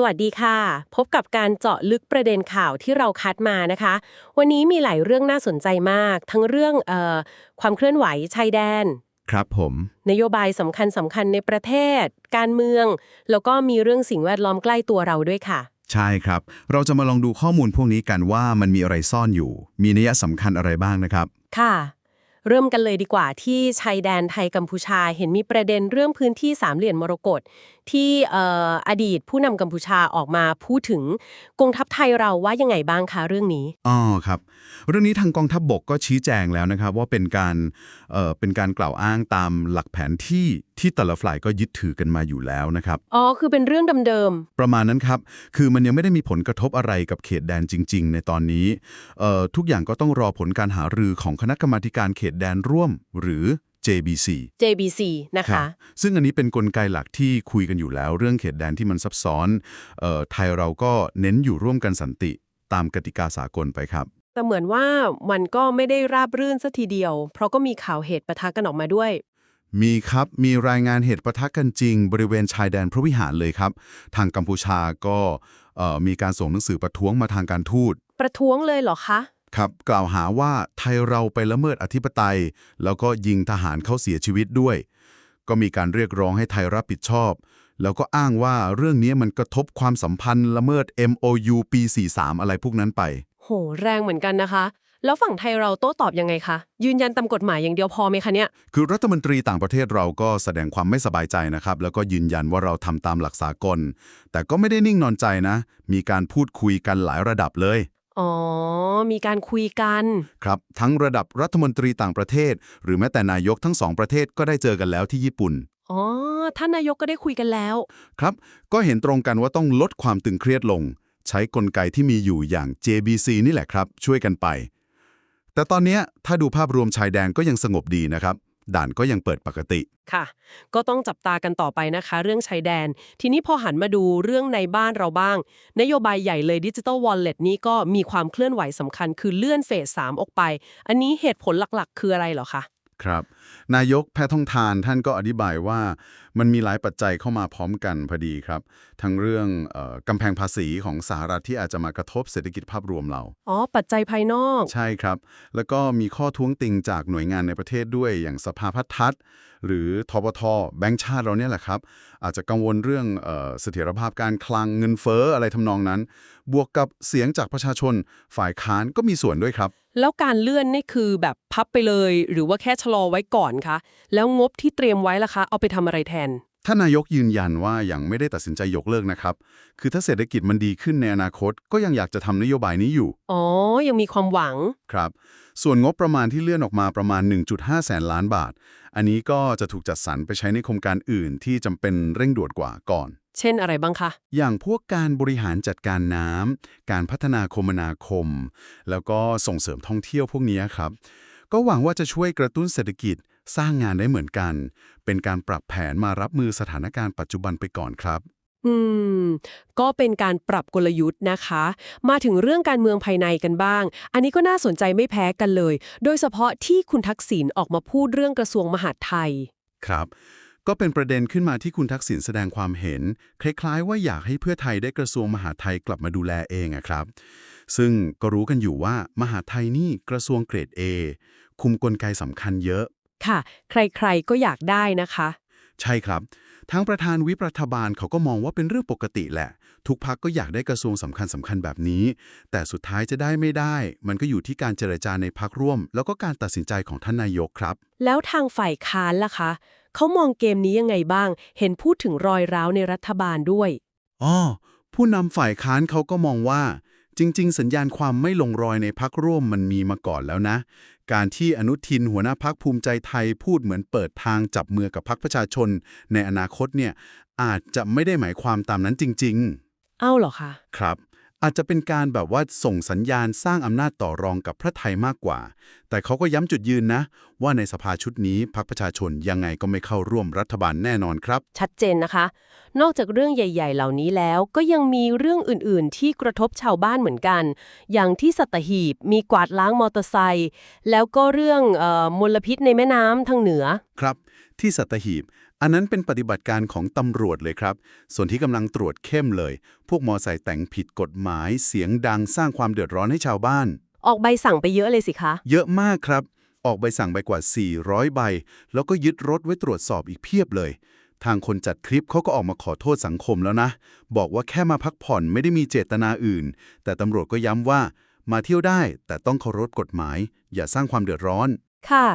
สวัสดีค่ะ พบกับการเจาะลึกประเด็นข่าวที่เราคัดมานะคะ วันนี้มีหลายเรื่องน่าสนใจมาก ทั้งเรื่องเออความเคลื่อนไหวชายแดน ครับผม นโยบายสำคัญสำคัญในประเทศ การเมือง แล้วก็มีเรื่องสิ่งแวดล้อมใกล้ตัวเราด้วยค่ะ ใช่ครับ เราจะมาลองดูข้อมูลพวกนี้กันว่ามันมีอะไรซ่อนอยู่ มีนัยสำคัญอะไรบ้างนะครับ ค่ะ เริ่มกันเลยดีกว่าที่ชายแดนไทยกัมพูชาเห็นมีประเด็นเรื่องพื้นที่สามเหลี่ยมมรกตที่ออดีตผู้นำกัมพูชาออกมาพูดถึงกองทัพไทยเราว่ายังไงบ้างคะเรื่องนี้อ๋อครับ เรื่องนี้ทางกองทัพบบกก็ชี้แจงแล้วนะครับว่าเป็นการเเป็นการกล่าวอ้างตามหลักแผนที่ ที่แต่ละฝ่ายก็ยึดถือกันมาอยู่แล้วนะครับ อ๋อ คือเป็นเรื่องเดิมประมาณนั้นครับ คือมันยังไม่ได้มีผลกระทบอะไรกับเขตแดนจริง ๆ ในตอนนี้เอ่อทุกอย่างก็ต้องรอผลการหารือของคณะกรรมาธิการเขตแดนร่วม หรือ JBC ๆ JBC นะครัคะ บซึ่งอันนี้เป็นนกลไกหลักที่คุยกันอยู่แล้ว เรื่องเขตแดนที่มันซับซ้อนเอ่อไทยเราก็เน้นอยู่ร่วมกันสันติตามกติกาสากลไปครับ แต่เหมือนว่ามันก็ไม่ได้ราบรื่นสัทีเดียว เพราะก็มีข่าวเหตุปะทะกันออกมาด้วย มีครับ มีรายงานเหตุปะทะกันจริง บริเวณชายแดนพระวิหารเลยครับ ทางกัมพูชาก็เอ่อมีการส่งหนังสือประท้วงมาทางการทูต ประท้วงเลยเหรอคะ ครับ กล่าวหาว่าไทยเราไปละเมิดอธิปไตย แล้วก็ยิงทหารเขาเสียชีวิตด้วย ก็มีการเรียกร้องให้ไทยรับผิดชอบ แล้วก็อ้างว่าเรื่องนี้มันกระทบความสัมพันธ์ละเมิด MOU ปี 43 อะไรพวกนั้นไป โห แรงเหมือนกันนะคะ แล้วฝั่งไทยเราโต้ตอบยังไงคะ ยืนยันตามกฎหมายอย่างเดียวพอไหมคะเนี่ย คือรัฐมนตรีต่างประเทศเราก็แสดงความไม่สบายใจนะครับ แล้วก็ยืนยันว่าเราทำตามหลักสากล แต่ก็ไม่ได้นิ่งนอนใจนะ มีการพูดคุยกันหลายระดับเลย อ๋อ มีการคุยกัน ครับ ทั้งระดับรัฐมนตรีต่างประเทศ หรือแม้แต่นายกทั้งสองประเทศก็ได้เจอกันแล้วที่ญี่ปุ่น อ๋อ ท่านนายกก็ได้คุยกันแล้ว ครับ ก็เห็นตรงกันว่าต้องลดความตึงเครียดลง ใช้กลไกที่มีอยู่อย่าง JBC นี่แหละครับ ช่วยกันไป แต่ตอนนี้ถ้าดูภาพรวมชายแดนก็ยังสงบดีนะครับ ด่านก็ยังเปิดปกติ ค่ะ ก็ต้องจับตากันต่อไปนะคะ เรื่องชายแดน ทีนี้พอหันมาดูเรื่องในบ้านเราบ้าง นโยบายใหญ่เลยดิจิ t a ลวอลเล็ตนี้ก็มีความเคลื่อนไหวสำคัญ คือเลื่อนเฟส3ออกไป อันนี้เหตุผลหลักๆ คืออะไรเหรอคะ ครับ นายกแพทองทานท่านก็อธิบายว่ามันมีหลายปัจจัยเข้ามาพร้อมกันพอดีครับ ทั้งเรื่องเออกำแพงภาษีของสหรัฐที่อาจจะมากระทบเศรษฐกิจภาพรวมเรา อ๋อ ปัจจัยภายนอก ใช่ครับ แล้วก็มีข้อท้วงติงจากหน่วยงานในประเทศด้วยอย่างสภาพัฒน์ทัศน์หรือทบทแบงก์ชาติเราเนี่ยแหละครับ อาจจะกังวลเรื่องเออเสถียรภาพการคลังเงินเฟ้ออะไรทำนองนั้น บวกกับเสียงจากประชาชน ฝ่ายค้านก็มีส่วนด้วยครับ แล้วการเลื่อนนี่คือแบบพับไปเลย หรือว่าแค่ชะลอไว้ก่อนคะ แล้วงบที่เตรียมไว้ล่ะคะ เอาไปทำอะไรแทน ท่านนายกยืนยันว่ายังไม่ได้ตัดสินใจยกเลิกนะครับ คือถ้าเศรษฐกิจมันดีขึ้นในอนาคต ก็ยังอยากจะทำนโยบายนี้อยู่ อ๋อ ยังมีความหวัง ครับ ส่วนงบประมาณที่เลื่อนออกมาประมาณ 1.5 แสนล้านบาท อันนี้ก็จะถูกจัดสรรไปใช้ในโครงการอื่นที่จำเป็นเร่งด่วนกว่าก่อน เช่นอะไรบ้างคะ อย่างพวกการบริหารจัดการน้ำ การพัฒนาคมนาคม แล้วก็ส่งเสริมท่องเที่ยวพวกนี้ครับ ก็หวังว่าจะช่วยกระตุ้นเศรษฐกิจสร้างงานได้เหมือนกัน เป็นการปรับแผนมารับมือสถานการณ์ปัจจุบันไปก่อนครับ อืม ก็เป็นการปรับกลยุทธ์นะคะ มาถึงเรื่องการเมืองภายในกันบ้าง อันนี้ก็น่าสนใจไม่แพ้กันเลย โดยเฉพาะที่คุณทักษิณออกมาพูดเรื่องกระทรวงมหาดไทย ครับ ก็เป็นประเด็นขึ้นมาที่คุณทักษิณแสดงความเห็น คล้ายๆ ว่าอยากให้เพื่อไทยได้กระทรวงมหาดไทยกลับมาดูแลเองอะครับ ซึ่งก็รู้กันอยู่ว่ามหาดไทยนี่กระทรวงเกรด A คุมกลไกสำคัญเยอะ ค่ะ ใครๆก็อยากได้นะคะ ใช่ครับ ทั้งประธานวิปรัฐบาลเขาก็มองว่าเป็นเรื่องปกติแหละ ทุกพักก็อยากได้กระทรวงสำคัญสำคัญแบบนี้ แต่สุดท้ายจะได้ไม่ได้ มันก็อยู่ที่การเจรจาในพักร่วม แล้วก็การตัดสินใจของท่านนายกครับ แล้วทางฝ่ายค้านล่ะคะ เขามองเกมนี้ยังไงบ้าง เห็นพูดถึงรอยร้าวในรัฐบาลด้วยอ๋อผู้นำฝ่ายค้านเขาก็มองว่า จริง ๆ สัญญาณความไม่ลงรอยในพักร่วมมันมีมาก่อนแล้วนะ การที่อนุทินหัวหน้าพักภูมิใจไทยพูดเหมือนเปิดทางจับมือกับพักประชาชน ในอนาคตเนี่ย อาจจะไม่ได้หมายความตามนั้นจริง ๆ เอ้าเหรอคะครับอาจจะเป็นการแบบว่าส่งสัญญาณสร้างอำนาจต่อรองกับพระไทยมากกว่าแต่เขาก็ย้ำจุดยืนนะ ว่าในสภาชุดนี้พรรคประชาชนยังไงก็ไม่เข้าร่วมรัฐบาลแน่นอนครับ ชัดเจนนะคะ นอกจากเรื่องใหญ่ ๆ เหล่านี้แล้ว ก็ยังมีเรื่องอื่น ๆ ที่กระทบชาวบ้านเหมือนกัน อย่างที่สัตหีบมีกวาดล้างมอเตอร์ไซค์แล้วก็เรื่องเออมลพิษในแม่น้ำทางเหนือ ครับ ที่สัตหีบอันนั้นเป็นปฏิบัติการของตำรวจเลยครับ ส่วนที่กำลังตรวจเข้มเลย พวกมอไซค์แต่งผิดกฎหมาย เสียงดังสร้างความเดือดร้อนให้ชาวบ้าน ออกใบสั่งไปเยอะเลยสิคะ เยอะมากครับ ออกใบสั่งไปกว่า 400 ใบ แล้วก็ยึดรถไว้ตรวจสอบอีกเพียบเลย ทางคนจัดคลิปเขาก็ออกมาขอโทษสังคมแล้วนะ บอกว่าแค่มาพักผ่อนไม่ได้มีเจตนาอื่น แต่ตำรวจก็ย้ำว่า มาเที่ยวได้แต่ต้องเคารพกฎหมาย อย่าสร้างความเดือดร้อน ค่ะ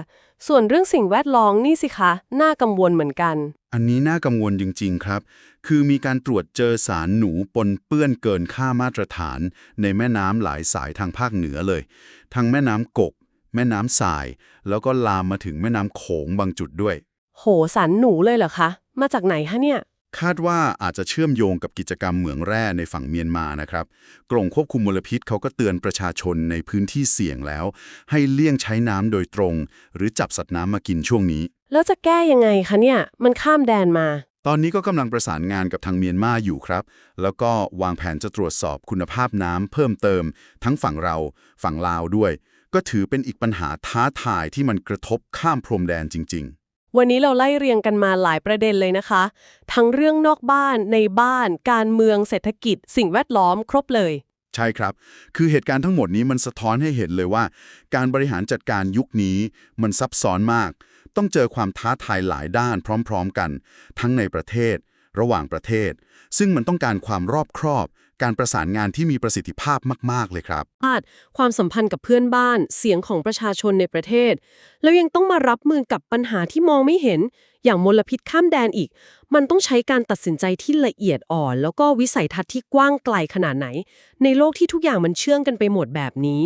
ส่วนเรื่องสิ่งแวดล้อมนี่สิคะ น่ากังวลเหมือนกัน อันนี้น่ากังวลจริง ๆ ครับ คือมีการตรวจเจอสารหนูปนเปื้อนเกินค่ามาตรฐาน ในแม่น้ำหลายสายทางภาคเหนือเลย ทั้งแม่น้ำกก แม่น้ำสาย แล้วก็ลามมาถึงแม่น้ำโขงบางจุดด้วย โหสันหนูเลยเหรอคะ มาจากไหนคะเนี่ย คาดว่าอาจจะเชื่อมโยงกับกิจกรรมเหมืองแร่ในฝั่งเมียนมานะครับกรมควบคุมมลพิษเขาก็เตือนประชาชนในพื้นที่เสี่ยงแล้ว ให้เลี่ยงใช้น้ำโดยตรง หรือจับสัตว์น้ำมากินช่วงนี้ แล้วจะแก้ยังไงคะเนี่ย มันข้ามแดนมา ตอนนี้ก็กำลังประสานงานกับทางเมียนมาอยู่ครับ แล้วก็วางแผนจะตรวจสอบคุณภาพน้ำเพิ่มเติม ทั้งฝั่งเราฝั่งลาวด้วย ก็ถือเป็นอีกปัญหาท้าทายที่มันกระทบข้ามพรมแดนจริง ๆวันนี้เราไล่เรียงกันมาหลายประเด็นเลยนะคะ ทั้งเรื่องนอกบ้านในบ้าน การเมืองเศรษฐกิจ สิ่งแวดล้อมครบเลย ใช่ครับ คือเหตุการณ์ทั้งหมดนี้มันสะท้อนให้เห็นเลยว่า การบริหารจัดการยุคนี้มันซับซ้อนมาก ต้องเจอความท้าทายหลายด้านพร้อมๆกัน ทั้งในประเทศ ระหว่างประเทศ ซึ่งมันต้องการความรอบครอบ การประสานงานที่มีประสิทธิภาพมาก ๆ เลยครับพาดความสัมพันธ์กับเพื่อนบ้าน เสียงของประชาชนในประเทศ แล้วยังต้องมารับมือกับปัญหาที่มองไม่เห็น อย่างมลพิษข้ามแดนอีก มันต้องใช้การตัดสินใจที่ละเอียดอ่อน แล้วก็วิสัยทัศน์ที่กว้างไกลขนาดไหน ในโลกที่ทุกอย่างมันเชื่องกันไปหมดแบบนี้